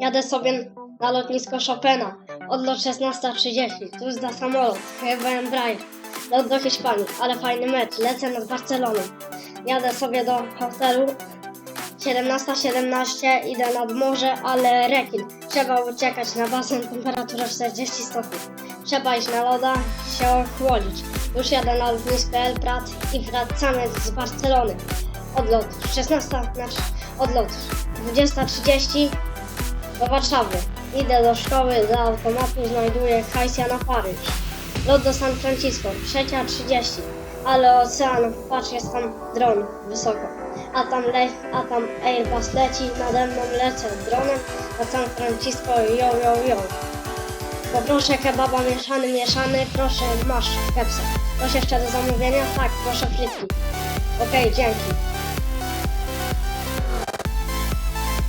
Jadę sobie na lotnisko Chopina. Odlot 16.30. Tuż za samolot. Chyba Brian. Lot do Hiszpanii, ale fajny mecz. Lecę nad Barceloną. Jadę sobie do hotelu. 17.17 idę nad morze, ale rekin. Trzeba uciekać na basen, temperatura 40 stopni. Trzeba iść na loda, się ochłodzić. Już jadę na lotnisko El Prat i wracamy z Barcelony. Odlot 16, znaczy odlot 20.30 do Warszawy. Idę do szkoły, do automatu znajduję hajsia na Paryż. Lot do San Francisco, 3.30. Ale ocean, patrz jest tam dron wysoko. A tam, le, a tam Airbus leci, nade mną lecę dronem na San Francisco, yo yo yo. Poproszę kebaba mieszany, mieszany, proszę masz kepsę. Coś jeszcze do zamówienia? Tak, proszę frytki. Okej, dzięki.